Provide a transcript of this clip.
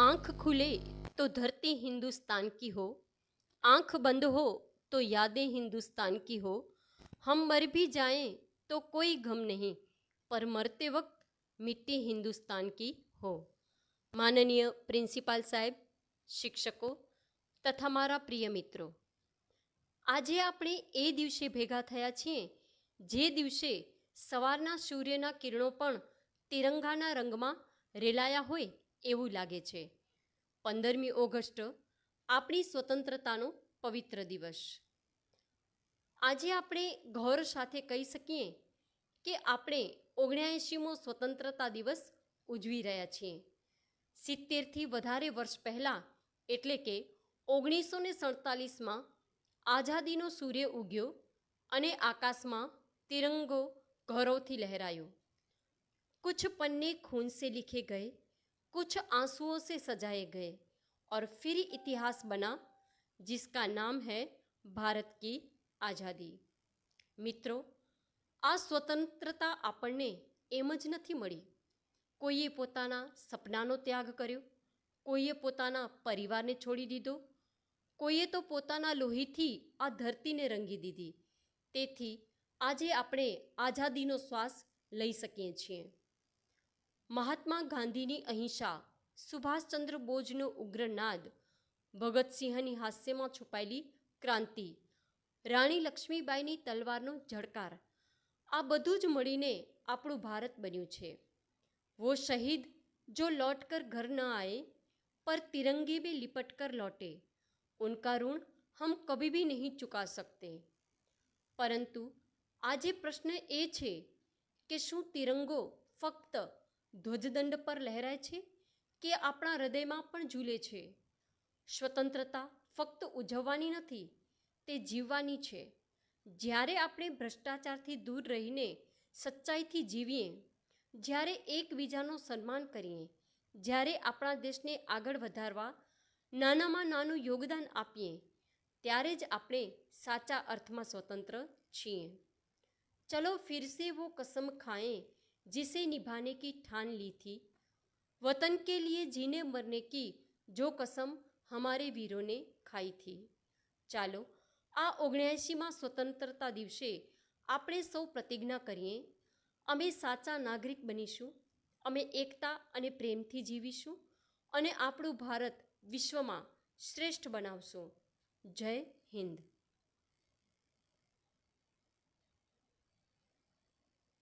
आंख खुले तो धरती हिंदुस्तान की हो आंख बंद हो तो यादें हिंदुस्तान की हो हम मर भी जाएं तो कोई गम नहीं पर मरते वक्त मिट्टी हिंदुस्तान की हो માનનીય પ્રિન્સિપાલ સાહેબ શિક્ષકો તથા મારા પ્રિય મિત્રો આજે આપણે એ દિવસે ભેગા થયા છીએ જે દિવસે સવારના સૂર્યના કિરણો પણ તિરંગાના રંગમાં રેલાયા હોય એવું લાગે છે. પંદરમી ઓગસ્ટ, આપણી સ્વતંત્રતાનો પવિત્ર દિવસ. આજે આપણે ગૌર સાથે કહી શકીએ કે આપણે ઓગણ્યાએંશીમો સ્વતંત્રતા દિવસ ઉજવી રહ્યા છીએ. સિત્તેરથી વધારે વર્ષ પહેલાં, એટલે કે ઓગણીસો ને સડતાલીસમાં, આઝાદીનો સૂર્ય ઉગ્યો અને આકાશમાં તિરંગો ગૌરવથી લહેરાયો. કુછ પન્ને ખૂન સે લિખે ગયે कुछ आंसुओं से सजाए गए और फिर इतिहास बना जिसका नाम है ભારત કી આઝાદી મિત્રો આ સ્વતંત્રતા આપણને એમ જ નથી મળી કોઈએ પોતાના સપનાનો ત્યાગ કર્યો કોઈએ પોતાના પરિવારને છોડી દીધો કોઈએ તો પોતાના લોહીથી આ ધરતીને રંગી દીધી તેથી આજે આપણે આઝાદીનો શ્વાસ લઈ શકીએ છીએ મહાત્મા ગાંધીની અહિંસા, સુભાષચંદ્ર બોઝનો ઉગ્ર નાદ, ભગતસિંહની હાસ્યમાં છુપાયેલી ક્રાંતિ, રાણી લક્ષ્મીબાઈની તલવારનો ઝડકાર આ બધું જ મળીને આપણું ભારત બન્યું છે. વો શહીદ જો લોટ કર ઘર ન આએ પર તિરંગે બે લિપટ કર લોટે, ઉનકા ઋણ હમ કભી ભી નહીં ચૂકા સકતે. પરંતુ આજે પ્રશ્ન એ છે કે શું તિરંગો ફક્ત ધ્વજદંડ પર લહેરાય છે કે આપણા હૃદયમાં પણ ઝૂલે છે. સ્વતંત્રતા ફક્ત ઉજવવાની નથી, તે જીવવાની છે. જ્યારે આપણે ભ્રષ્ટાચારથી દૂર રહીને સચ્ચાઈથી જીવીએ, જ્યારે એકબીજાનું સન્માન કરીએ, જ્યારે આપણા દેશને આગળ વધારવા નાનામાં નાનું યોગદાન આપીએ, ત્યારે જ આપણે સાચા અર્થમાં સ્વતંત્ર છીએ. ચલો ફિરસે વો કસમ ખાએ जिसे निभाने की ठान ली थी वतन के लिए जीने मरने की जो कसम हमारे વીરોને ખાઈ थी ચાલો આ ઓગણ્યાએંશીમાં સ્વતંત્રતા દિવસે આપણે સૌ પ્રતિજ્ઞા કરીએ અમે સાચા નાગરિક બનીશું અમે એકતા અને પ્રેમથી જીવીશું અને આપણું ભારત વિશ્વમાં શ્રેષ્ઠ બનાવશું જય હિન્દ